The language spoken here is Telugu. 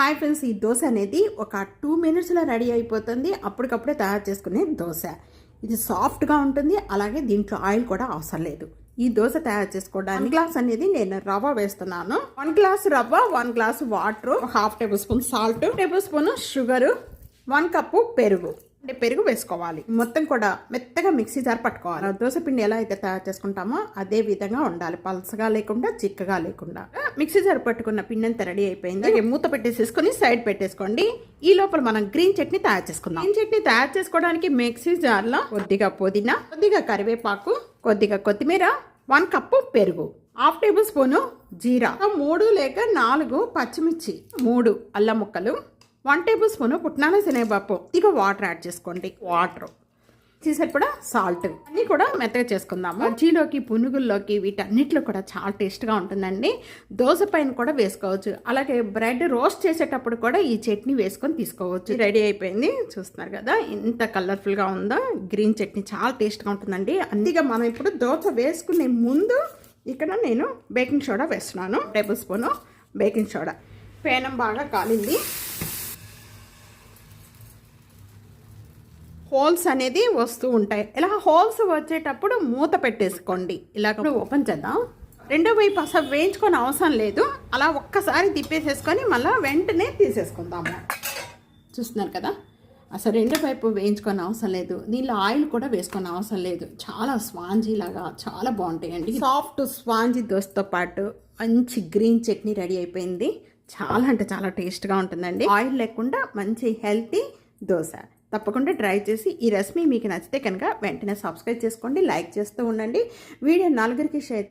హాయ్ ఫ్రెండ్స్ ఈ దోశ అనేది ఒక టూ మినిట్స్లో రెడీ అయిపోతుంది. అప్పటికప్పుడే తయారు చేసుకునే దోశ. ఇది సాఫ్ట్గా ఉంటుంది అలాగే దీంట్లో ఆయిల్ కూడా అవసరం లేదు. ఈ దోశ తయారు చేసుకోవడానికి గ్లాస్ అనేది నేను రవ్వ వేస్తున్నాను. వన్ గ్లాస్ రవ్వ one glass water half tablespoon salt tablespoon sugar one cup పెరుగు. అంటే పెరుగు వేసుకోవాలి. మొత్తం కూడా మెత్తగా మిక్సీ జార్ పట్టుకోవాలి. దోశ పిండి ఎలా అయితే తయారు చేసుకుంటామో అదే విధంగా ఉండాలి. పలసగా లేకుండా చిక్కగా లేకుండా. మిక్సీ జార్ పట్టుకున్న పిండి అంతా రెడీ అయిపోయింది. మూత పెట్టేసేసుకొని సైడ్ పెట్టేసుకోండి. ఈ లోపల మనం గ్రీన్ చట్నీ తయారు చేసుకుందాం. గ్రీన్ చట్నీ తయారు చేసుకోవడానికి మిక్సీ జార్లో కొద్దిగా పుదీనా కొద్దిగా కరివేపాకు కొద్దిగా కొత్తిమీర వన్ కప్పు పెరుగు హాఫ్ టేబుల్ స్పూను జీరా మూడు లేక నాలుగు పచ్చిమిర్చి మూడు అల్లం ముక్కలు వన్ టేబుల్ స్పూన్ పుట్నాల శనగపప్పు. ఇక వాటర్ యాడ్ చేసుకోండి. వాటర్. చేసేది కూడా సాల్ట్. అన్నీ కూడా మెత్తగా చేసుకుందాము. బజ్జీలోకి పునుగుల్లోకి వీటన్నిటిలో కూడా చాలా టేస్ట్గా ఉంటుందండి. దోశ పైన కూడా వేసుకోవచ్చు. అలాగే బ్రెడ్ రోస్ట్ చేసేటప్పుడు కూడా ఈ చట్నీ వేసుకొని తీసుకోవచ్చు. రెడీ అయిపోయింది. చూస్తున్నారు కదా ఎంత కలర్ఫుల్గా ఉందో. గ్రీన్ చట్నీ చాలా టేస్ట్గా ఉంటుందండి. అందుకే మనం ఇప్పుడు దోశ వేసుకునే ముందు ఇక్కడ నేను బేకింగ్ సోడా వేస్తున్నాను. Tablespoon baking soda. పేనం బాగా కాలింది. హోల్స్ అనేది వస్తూ ఉంటాయి. ఇలా హోల్స్ వచ్చేటప్పుడు మూత పెట్టేసుకోండి. ఇలా ఓపెన్ చేద్దాం. రెండో వైపు అసలు వేయించుకొని అవసరం లేదు. అలా ఒక్కసారి తిప్పేసేసుకొని మళ్ళీ వెంటనే తీసేసుకుందాము. చూస్తున్నారు కదా? అసలు రెండో వైపు వేయించుకొని అవసరం లేదు. దీనిలో ఆయిల్ కూడా వేసుకొని అవసరం లేదు. చాలా స్వాంజీ లాగా చాలా బాగుంటాయండి. సాఫ్ట్ స్వాంజీ దోశతో పాటు మంచి గ్రీన్ చట్నీ రెడీ అయిపోయింది. చాలా అంటే చాలా టేస్ట్గా ఉంటుందండి. ఆయిల్ లేకుండా మంచి హెల్తీ దోశ. తప్పకుండా ట్రై చేసి ఈ రెసిపీ మీకు నచ్చితే కనుక వెంటనే సబ్స్క్రైబ్ చేసుకోండి లైక్ చేస్తూ ఉండండి. వీడియో నలుగురికి షేర్